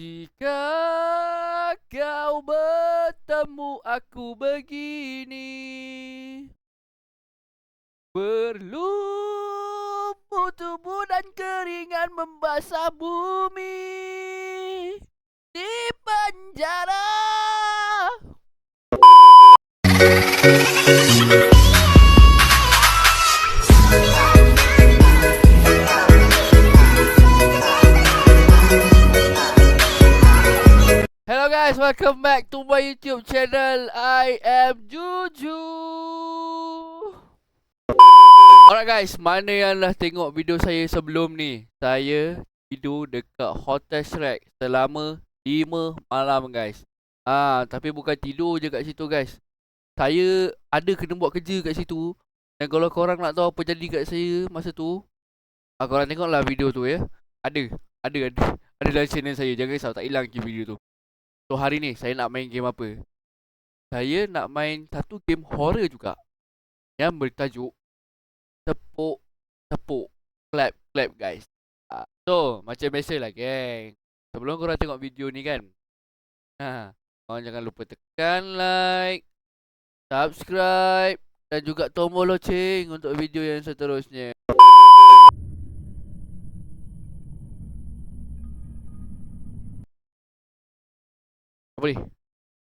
Jika kau bertemu aku begini Berlumur tubuh dan keringan membasah bumi Di penjara guys, welcome back to my YouTube channel. I am Juju. Alright guys, mana yang dah tengok video saya sebelum ni? Saya tidur dekat Hotel Shrek selama 5 malam guys. Ah, tapi bukan tidur je kat situ guys. Saya ada kena buat kerja kat situ. Dan kalau korang nak tahu apa jadi kat saya masa tu, ah, korang tengoklah video tu ya. Ada, ada, ada. Ada dalam channel saya. Jangan risau, tak hilang ke video tu. So hari ni saya nak main game apa? Saya nak main satu game horror juga. Yang bertajuk Tepuk Tepuk Clap Clap guys. Ah, So macam biasa lah geng. Sebelum korang tengok video ni kan. Ha, korang jangan lupa tekan like, subscribe dan juga tombol loceng untuk video yang seterusnya. Apa ni?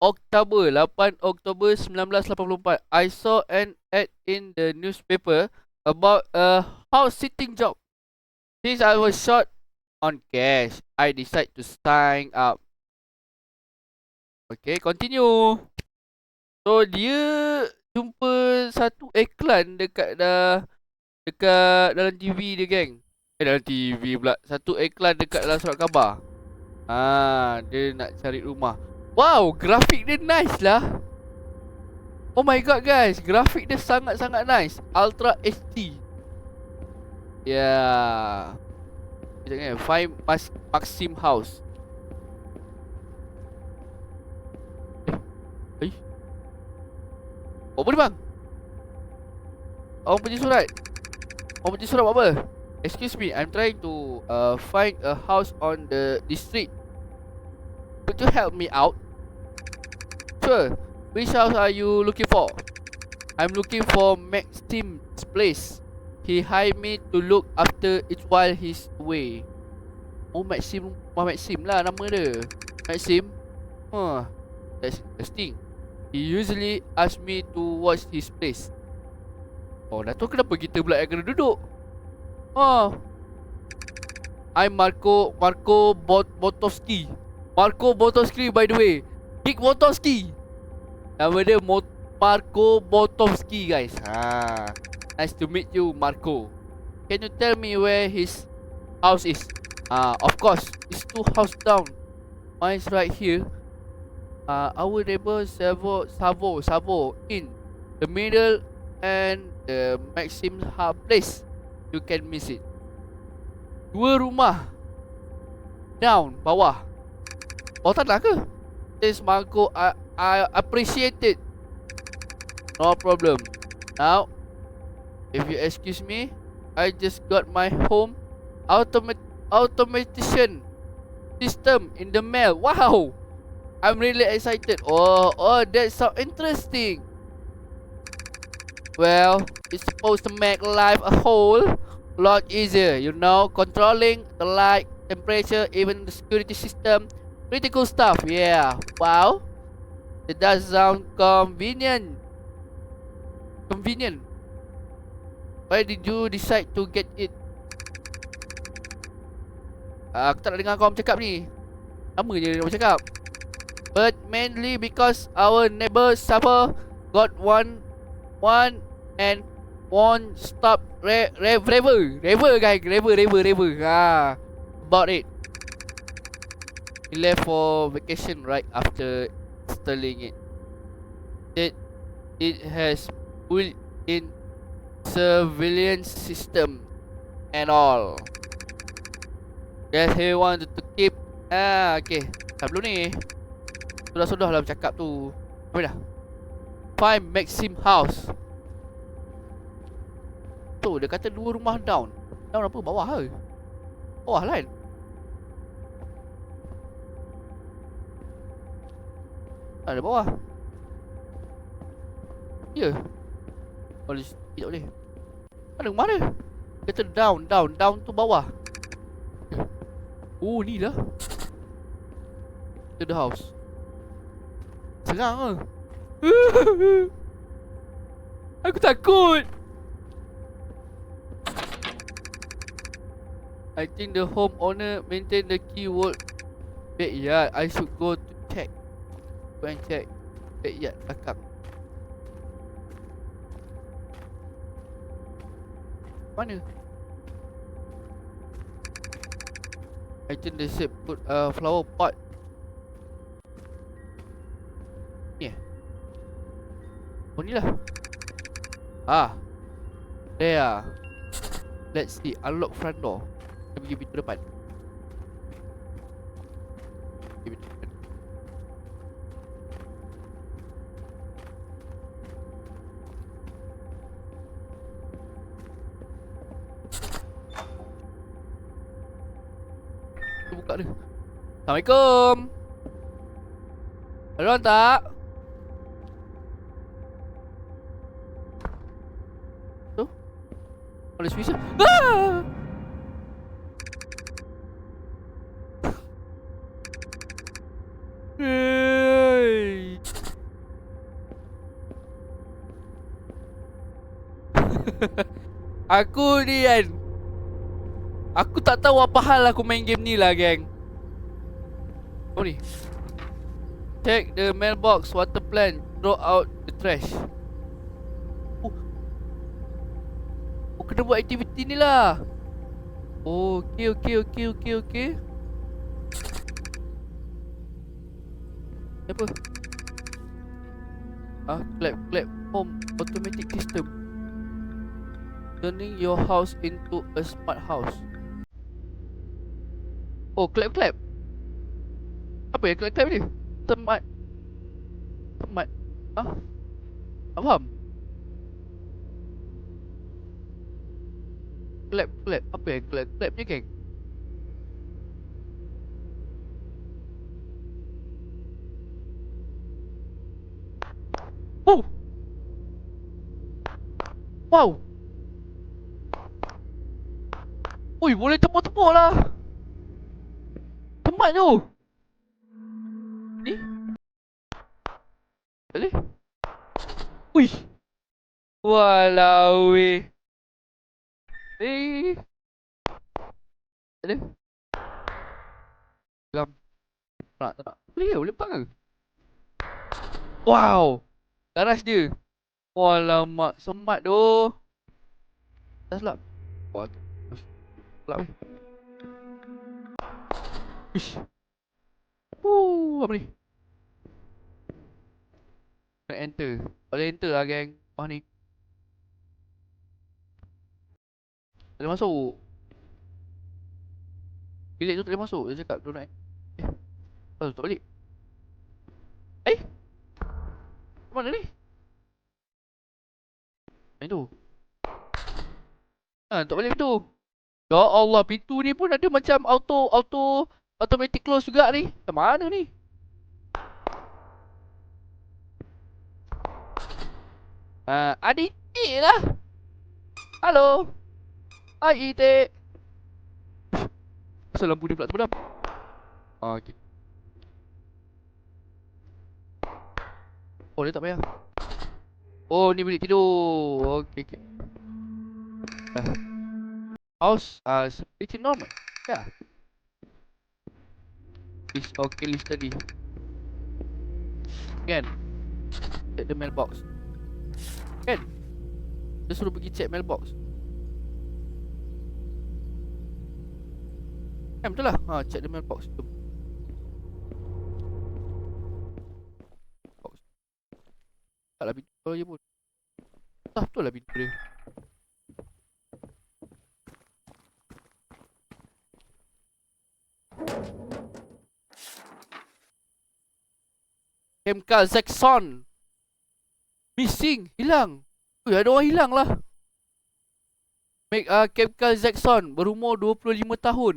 Oktober 8 Oktober 1984 I saw an ad in the newspaper about a house sitting job. Since I was short on cash, I decided to sign up. Okay, continue. So dia jumpa satu iklan dekat dah dekat dalam TV dia geng. Eh dalam TV pula. Satu iklan dekat dalam surat khabar. Ah, dia nak cari rumah. Wow, grafik dia nice lah. Oh my god guys, grafik dia sangat-sangat nice. Ultra HD. Yeah. Kan, find Mas Maxim House. Eh. Eh. Oh, boleh bang? Orang punya surat. Orang punya surat apa? Excuse me, I'm trying to uh, find a house on the district. Could you help me out? Sure. Which house are you looking for? I'm looking for Maxim's place. He hired me to look after it while he's away. Oh, Maxim, Wah Maxim lah nama dia. Maxim? Huh, that's interesting. He usually ask me to watch his place. Oh, dah tahu kenapa kita pula yang kena duduk. Oh. I'm Marco, Marco Bot Botowski. Marco Botowski by the way. Big Botowski. Nama dia Mo Marco Botowski guys. Ha. Nice to meet you Marco. Can you tell me where his house is? Ah, uh, of course. It's two house down. Mine's right here. Uh, our neighbor Savo Savo Savo in the middle and the Maxim Hub place. You can miss it. Dua rumah. Down, bawah. Bawah tanah ke? Thanks Marco. I, I appreciate it. No problem. Now, if you excuse me, I just got my home automat automation system in the mail. Wow! I'm really excited. Oh, oh, that's so interesting. Well, it's supposed to make life a whole lot easier. You know, controlling the light, temperature, even the security system. Pretty cool stuff. Yeah. Wow. It does sound convenient. Convenient. Why did you decide to get it? Uh, aku tak nak dengar kau bercakap ni. Lama je dia bercakap. But mainly because our neighbor suffer got one one and one stop re re rever guys rever rever rever ah about it. He left for vacation right after installing it. It it has built-in surveillance system and all. Yes, he wanted to keep. Ah, okay. Tak belum ni. Sudah-sudah lah bercakap tu. Apa dah? Find Maxim House. Tu, dia kata dua rumah down. Down apa? Bawah ke? Bawah lah kan? Ada bawah. Ya. Boleh tidak boleh. Mana mana? Kata down, down, down tu bawah. Oh, ni lah. To the house. Serang ke? Aku takut. I think the homeowner maintain the keyword backyard. I should go. Go and check backyard belakang. Mana? I think they said put a flower pot. Ni eh? Oh ni lah. Ah. There. Let's see. Unlock front door. Kita pergi pintu depan. Assalamualaikum. Ada orang tak? Tu? Ada speaker? Ah! Aku ni kan Aku tak tahu apa hal aku main game ni lah geng Apa ni? Check the mailbox, water plant, throw out the trash. Oh. Oh kena buat aktiviti ni lah. Oh, okay, okay, okay, okay, okay Apa? Ah, clap, clap, home, automatic system. Turning your house into a smart house. Oh, clap, clap Apa ya clap, clap ni? Smart Smart Ah? Tak faham Clap, clap Apa ya clap, clap je geng? Oh! Wow! Ui, boleh tepuk-tepuk lah Temat tu Ni? Boleh? Ui Walau weh Eh Ada? Gam Tak nak, tak nak. Boleh ke? Boleh lepak ke? Wow. Garas dia. Walamak Semat tu Dah selap. Wah Selap Ish Uh, apa ni? Kena enter. Boleh enter lah geng. Wah ni. Boleh masuk. Bilik tu tak boleh masuk Dia cakap tu nak Eh Oh tak balik. Eh! Mana ni? Yang tu. Ah, tak balik pintu. Ya Allah pintu ni pun ada macam auto auto automatic close juga ni. Macam mana ni? Uh, adik lah. Halo. Hai Itik. Asal lampu dia pula terpedam. Ah, okey. Oh, dia tak payah. Oh, ni bilik tidur. Okey, okey. Uh. House uh, pretty normal. Yeah. It's okay study. Kan? Check the mailbox. Kan? Dia suruh pergi check mailbox. Kan betul lah. Ha, check the mailbox. Jom. Box. Taklah pintu je pun. Tak betul lah pintu dia. MK Zexon Missing Hilang Ui ada orang hilang lah Make uh, Chemical Zexon Berumur 25 tahun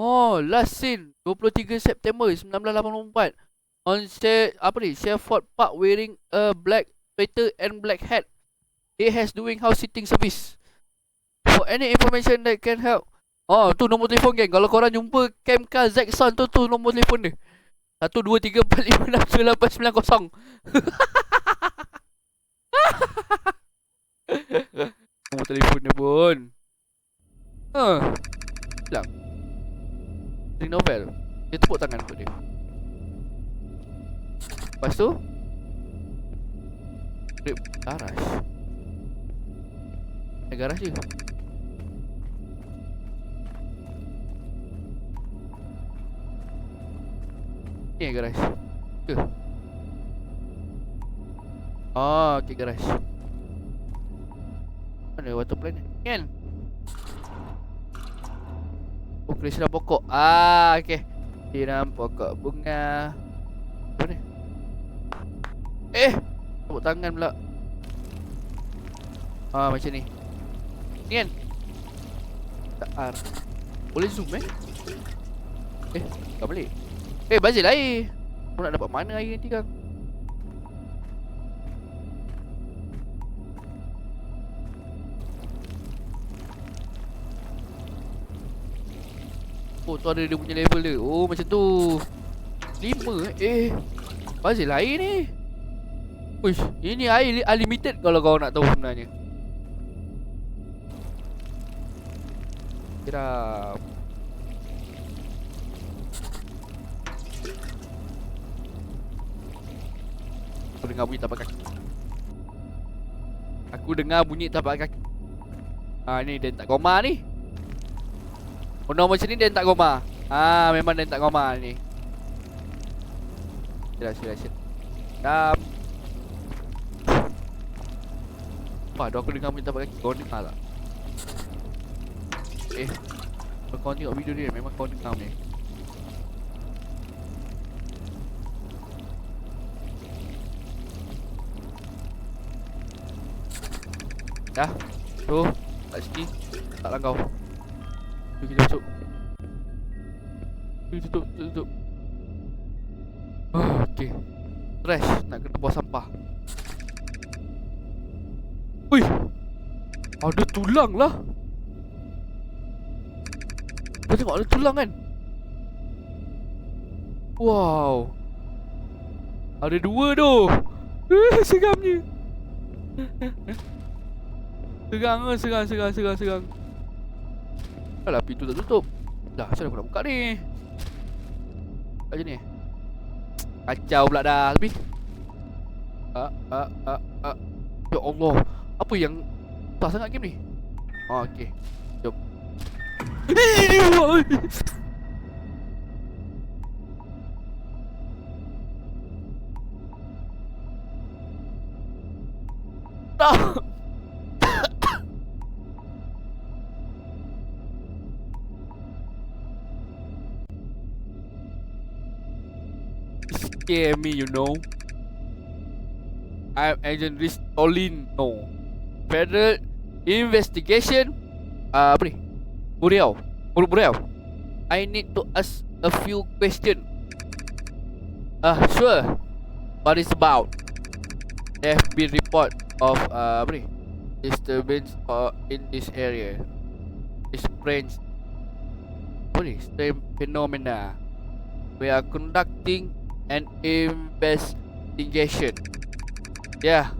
Oh Last seen 23 September 1984 on share apa ni Sherford Park wearing a black sweater and black hat. He has doing house sitting service. For any information that can help. Oh, tu nombor telefon geng. Kalau korang jumpa Cam Car Zaxxon tu tu nombor telefon dia. 1 2 3 4 5 6 7 8 9 0. Nombor telefon dia pun. Ha. Hilang. Ring novel. Dia tepuk tangan untuk dia. Lepas tu Grip garage Eh garage je Ni eh garage Ke Oh okay garage. Mana water plant ni? Kan? Oh kena siram pokok. Ah okay. Siram pokok bunga. Apa ni? Eh! Tepuk tangan pula. Ah macam ni. Ni kan? Tak R Boleh zoom eh? Eh Tak balik Eh bazir air Aku nak dapat mana air nanti kan Oh tu ada dia punya level dia Oh macam tu Lima eh Eh lah air ni Uish, ini air li- unlimited kalau kau nak tahu sebenarnya. Kira Aku dengar bunyi tapak kaki. Aku dengar bunyi tapak kaki. Ah ni dia tak koma ni. Oh no macam ni dia tak koma. Ah memang dia tak koma ni. Sila sila sila. Dah Wah, dah aku dengar bunyi tapak kaki. Kau dengar tak? Eh, kau tengok video dia, memang kau dengar ni. Dah. Tu, kat sini. Tak langkau. Tu kita masuk. Tu tutup, tu tutup. Oh, okey. Trash, nak kena buang sampah. Ui Ada tulang lah Kau tengok ada tulang kan Wow Ada dua tu Eh seramnya Serang ke serang serang serang serang Alah pintu tak tutup Dah macam mana aku nak buka ni Macam ni Kacau pula dah Lebih Ah ah ah ah Ya Allah apa yang tak sangat game ni? Oh, okey. Jom. Scare me, you know. I'm Agent Ristolin. No. Federal Investigation uh, Apa ni? Buriau Bur Buriau I need to ask a few question Ah, uh, sure What is about? There have been report of uh, Apa ni? Disturbance uh, in this area Strange Apa ni? Strange phenomena We are conducting an investigation Yeah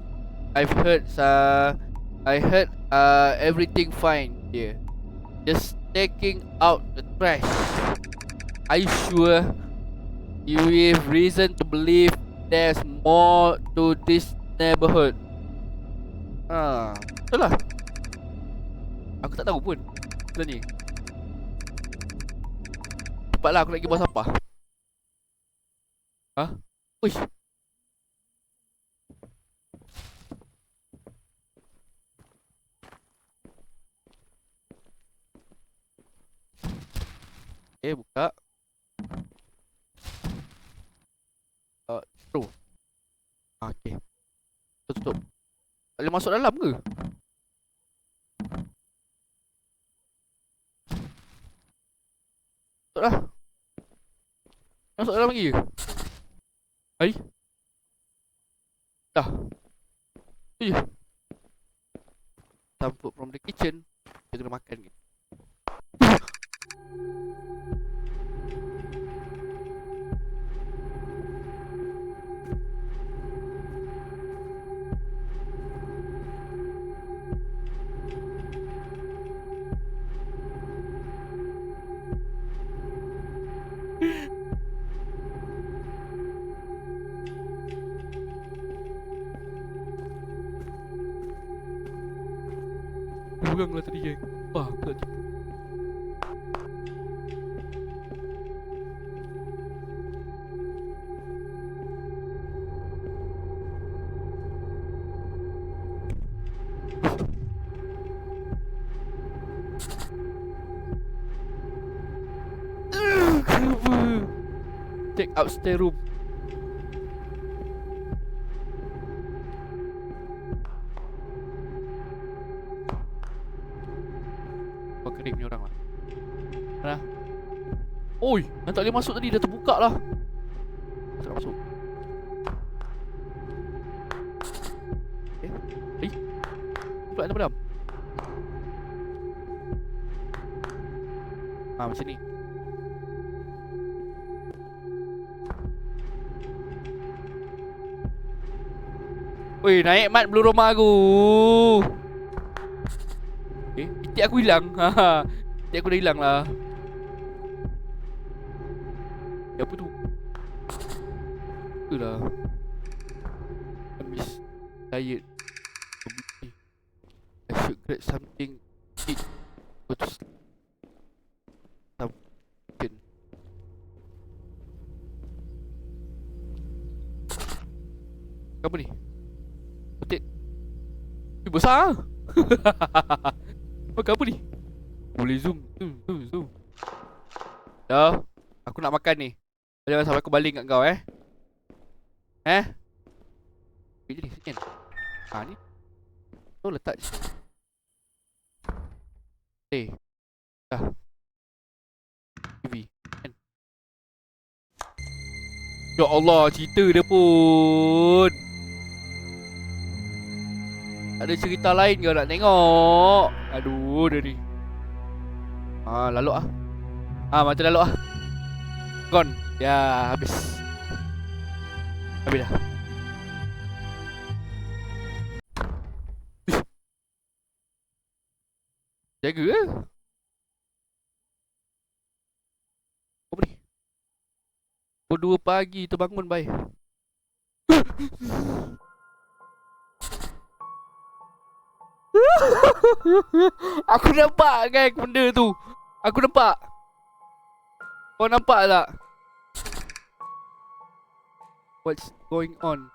I've heard uh, I heard uh, everything fine here. Just taking out the trash. Are you sure? You have reason to believe there's more to this neighborhood. Ah, betul lah. Aku tak tahu pun. Betul ni. Cepatlah aku nak pergi buang sampah. Ha? Uish. Okay, buka. Uh, tu. Ah, okay. Tutup, tutup. Boleh masuk dalam ke? Tutup lah. Masuk dalam lagi ke? Hai. Dah. Itu je. Food from the kitchen. Kita kena makan ni. Pegang lah tadi geng. Wah, aku tak tipu. Check upstairs room. Yang tak boleh masuk tadi dah terbuka lah Tak masuk Eh, eh Pula ada padam Ha, macam ni Oi, naik mat belum rumah aku Eh, itik aku hilang. Ha. Itik aku dah hilang lah. Itulah. Habis diet. I should grab something eat. Go to sleep. Something. Apa ni? Petik. Eh, besar ah. Makan apa ni? Boleh zoom. Zoom, zoom, zoom. Dah. Aku nak makan ni. Jangan sampai aku baling kat kau eh. Eh? Sini kan. Ha ni. Tu letak je. Eh. Dah. TV. Kan. Ya Allah, cerita dia pun. Ada cerita lain ke nak tengok? Aduh, dia ni. Ah, lalu ah. Ah, macam lalu ah. Gone. Ya, habis. Habis dah. Jaga ke? Apa ni? Pukul 2 pagi terbangun bye. aku nampak kan benda tu. Aku nampak. Kau nampak tak? What's going on?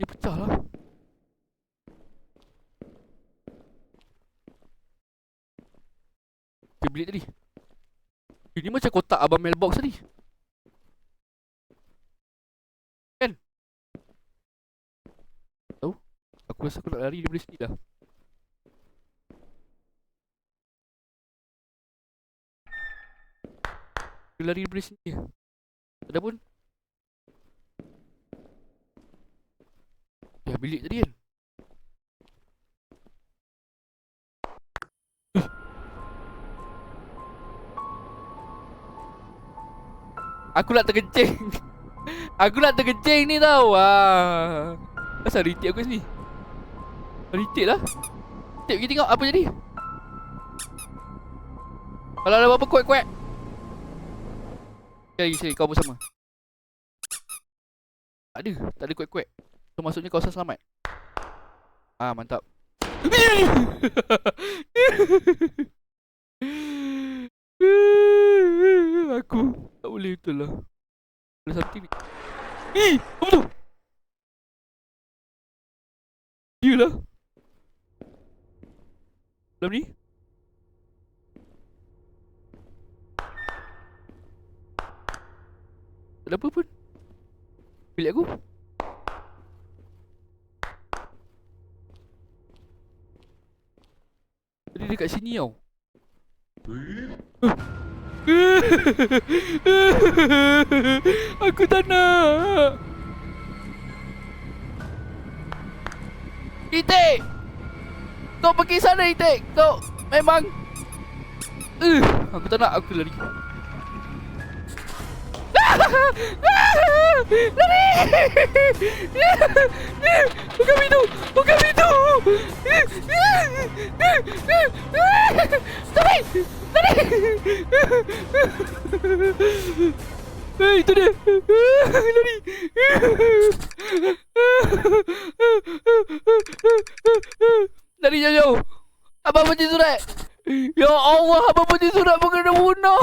Ini pecah lah. Okay, bilik tadi. Ini macam kotak abang mailbox tadi. Aku rasa aku nak lari daripada sini dah. Aku lari daripada sini. Ada pun. Ya, bilik tadi kan? Aku nak terkencing Aku nak terkencing ni tau Wah. Asal retake aku sini Retake lah. Retake pergi tengok apa jadi. Kalau ada apa-apa kuat-kuat. Sekali sekali kau bersama Tak ada Tak ada kuat-kuat. So maksudnya kau selamat. Ah mantap. Aku tak boleh betul lah. Ada something ni Eh apa tu? Dia lah dalam ni? Tak apa pun? Bilik aku? Tadi dekat sini tau. Eh? Aku tak nak. Titik! Kau pergi sana Itik! Kau memang... Uh, aku tak nak, aku lari. Lari! Buka pintu! Buka pintu! Lari! Lari! Eh, itu dia! Lari! Lari jauh-jauh! Abang benci surat! Ya Allah, abang benci surat pun kena bunuh!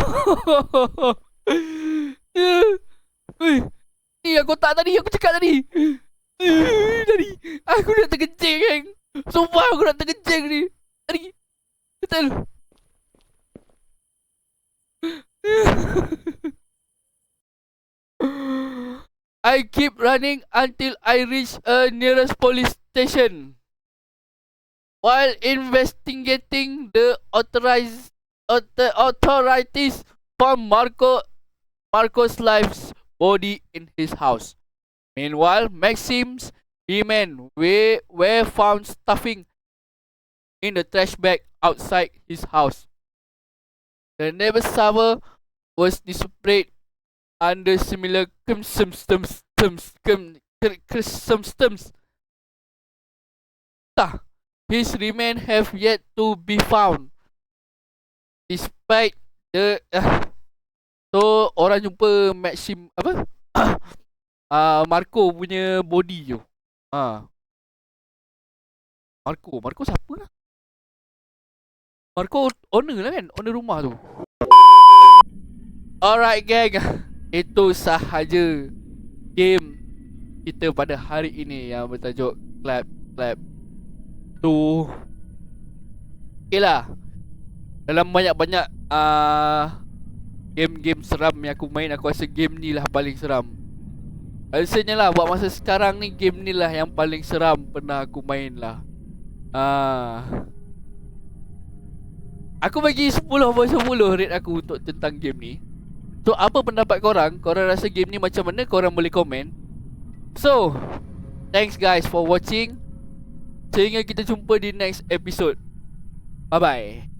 Eh, Ni aku tak tadi, aku cakap tadi. Eh, Tadi, aku nak terkencing kan. Sumpah aku nak terkencing ni. Tadi, betul. I keep running until I reach a nearest police station. While investigating the authorized author, authorities found Marco Marco's life's body in his house. Meanwhile, Maxim's women were, were found stuffing in the trash bag outside his house. The neighbor's shower was displayed under similar circumstances. His remains have yet to be found. Despite the uh, So orang jumpa Maxim apa? Ah uh, Marco punya body tu. Ha. Uh. Marco, Marco siapa lah? Marco owner lah kan? Owner rumah tu. Alright gang. Itu sahaja game kita pada hari ini yang bertajuk Clap Clap tu. Okay lah. Dalam banyak-banyak uh, game-game seram yang aku main aku rasa game ni lah paling seram. Rasanya lah buat masa sekarang ni game ni lah yang paling seram pernah aku main lah. Ah. Aku bagi 10 over 10 rate aku untuk tentang game ni. So apa pendapat korang? Korang rasa game ni macam mana? Korang boleh komen. So, thanks guys for watching. Sehingga kita jumpa di next episode. Bye bye.